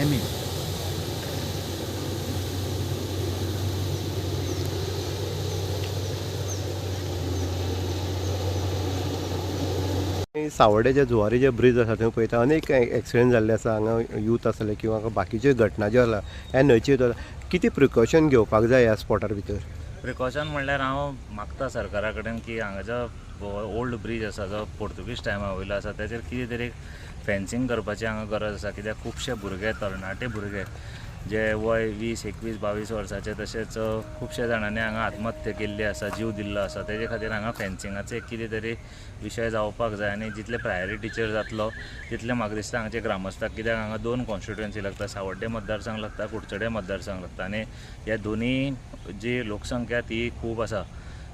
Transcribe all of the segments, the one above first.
तेमी सावडे जे जुवारी जे ब्रिज आसा थंय पळयता अनेक एक्सिडेंट जाल्ले आसा हांगा यूथ आसले किंवा बाकीच्यो घटना ज्यो आसा ह्या न्हंयचे कितें प्रिकॉशन घेवपाक जाय ह्या स्पॉटार भितर प्रिकॉशन म्हणल्यार हांव मागता सरकारा कडेन की हांगा जो ओल्ड ब्रीज आसा जो पोर्तुगीज टायमा वयलो आसा ताचेर कितें तरी फेन्सींग करपाची हांगा गरज आसा. कित्याक खुबशे भुरगे तरणाटे भुरगे जे वय वीस एकवीस बावीस वर्साचे तशेंच खुबशे जाणांनी हांगा आत्महत्या केल्ली आसा जीव दिल्लो आसा तेजे खातीर हांगा फेन्सिंगाचो एक कितें तरी विशय जावपाक जाय आनी जितले प्रायोरिटीचेर जातलो तितले म्हाका दिसता हांगचे ग्रामस्थाक कित्याक हांगा दोन कॉन्स्टिट्युएन्सी लागता सावड्डे मतदारसंघ लागता कुडचडे मतदारसंघ लागता. आनी ह्या दोनी जी लोकसंख्या ती खूब आसा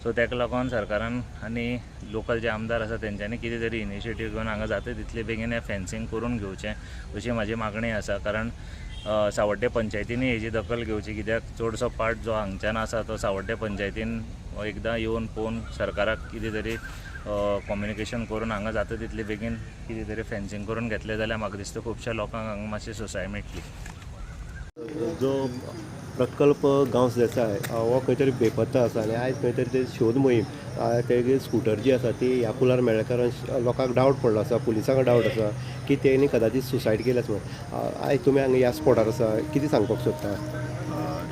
सो ताका लागून सरकारान आनी लोकल जे आमदार आसा तेंच्यांनी कितें तरी इनिशिएटीव घेवन हांगा जाता तितले बेगीन हें फेन्सिंग करून घेवचें अशी म्हाजी मागणी आसा कारण सावड्डे पंचायतींनी हेजी दखल घेवची कित्याक? चडसो पार्ट जो हांगच्यान आसा तो सावड्डे पंचायतीन एकदां येवन पळोवन सरकाराक कितें तरी कम्युनिकेशन करून हांगा जाता तितले बेगीन कितें तरी फेन्सिंग करून घेतलें जाल्यार म्हाका दिसता खुबश्या लोकांक हांगा मातशी सोसाय मेळटली जो प्रकल्प गांव देसाय हो खंय तरी बेपत्ता आसा आनी आयज खंय तरी ते शोध मोहीम आ, तेगे स्कुटर जी आसा ती ह्या पुलार मेळ्ळ्या कारण लोकांक डावट पडलो आसा पुलिसांक डावट आसा की तेणी कदाचित सुसायड केल्या म्हणून आयज तुमी हांगा ह्या स्पॉटार आसा कितें सांगपाक सोदता?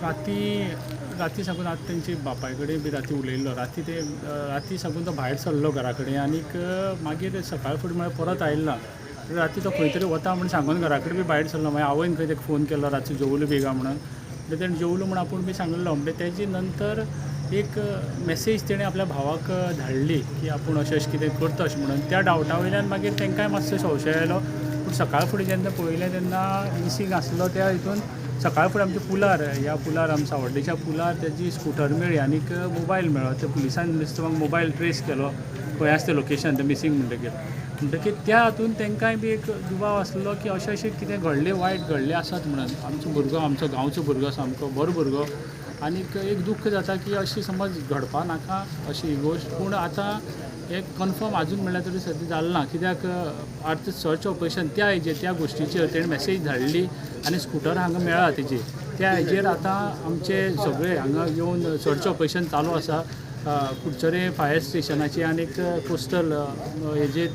राती राती साकून आतां तेंचे बापाय कडेन बी राती उलयल्लो. राती ते राती साकून तो भायर सरलो घरा कडेन आनीक मागीर सकाळ फुडें म्हळ्यार परत आयलो ना राती तो खंय तरी वता म्हणून सांगून घरा कडेन बी भायर सरलो. मागीर आवयन खंय ताका फोन केलो रातचो जेवलो बेगा म्हणून म्हणटकीर तेणें जेवलो म्हणून आपूण बी सांगलेलो म्हणजे तेजी नंतर एक मॅसेज तेणें आपल्या भावाक धाडली की आपूण अशें अशें कितें करता अशें म्हणून. त्या डावटा वयल्यान मागीर तांकांय मातसो संशय आयलो. पूण सकाळ फुडें जेन्ना पळयलें तेन्ना मिसींग आसलो त्या हितून सकाळ फुडें आमच्या पुलार ह्या पुलार आमच्या सावड्डेच्या पुलार तेजी स्कुटर मेळ्ळी आनीक मोबायल मेळ्ळो ते पुलिसान दिसता मोबायल ट्रेस केलो. खंय आसा तें लोकेशन तें मिसींग म्हणटकीर म्हणटकीर त्या हातून तांकांय बी एक दुबाव आसलो की अशें अशें कितें घडलें वायट घडलें आसात म्हणून आमचो भुरगो आमचो गांवचो भुरगो सामको बरो भुरगो आनीक एक दुख्ख जाता की अशी समज घडपा नाका अशी ही गोश्ट पूण आतां एक कन्फर्म आजून म्हणल्यार तरी सद्या जालें ना. कित्याक अर्थ सर्च ऑपरेशन त्या हेजेर त्या गोश्टीचेर तेणें मॅसेज धाडली आनी स्कुटर हांगा मेळ्ळा तेजी त्या हेजेर आतां आमचे सगळे हांगा येवन सर्च ऑपरेशन चालू आसा कुडचरे फायर स्टेशनाची आनीक कोस्टल हेजे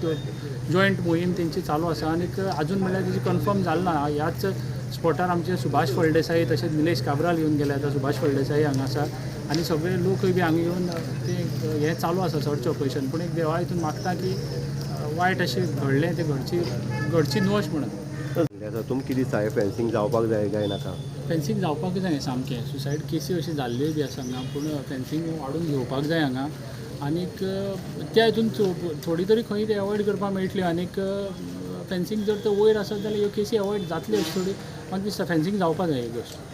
जॉयंट मोहीम तेंची चालू आसा आनी आजून म्हणल्यार तेजी कन्फर्म जालें ना ह्याच स्पॉटार आमचे सुभाष फळदेसाई तशेंच निलेश काब्राल येवन गेले आतां सुभाष फळदेसाई हांगा आसा आनी सगळे लोकूय बी हांगा येवन ते हें चालू आसा सर्च ऑपरेशन पूण एक देवा हितून मागता की वायट अशें घडलें तें घडची घडची नोश म्हणून. तुम तुमकां कितें फेन्सींग जावपाक जाय काय नाका फेन्सींग जावपाक जाय सामकें सुसायड केसी अशी जाल्ल्योय बी आसा हांगा. पूण फेन्सींग वाडून घेवपाक जाय हांगा. आनीक त्या हितून चो- थोडी तरी खंय ते अवॉयड करपाक मेळटली. आनीक फेन्सींग जर तर वयर आसत जाल्यार ह्यो केसी अवॉयड जातल्यो थोडी. म्हाका दिसता फेन्सींग जावपाक जाय ही गोश्ट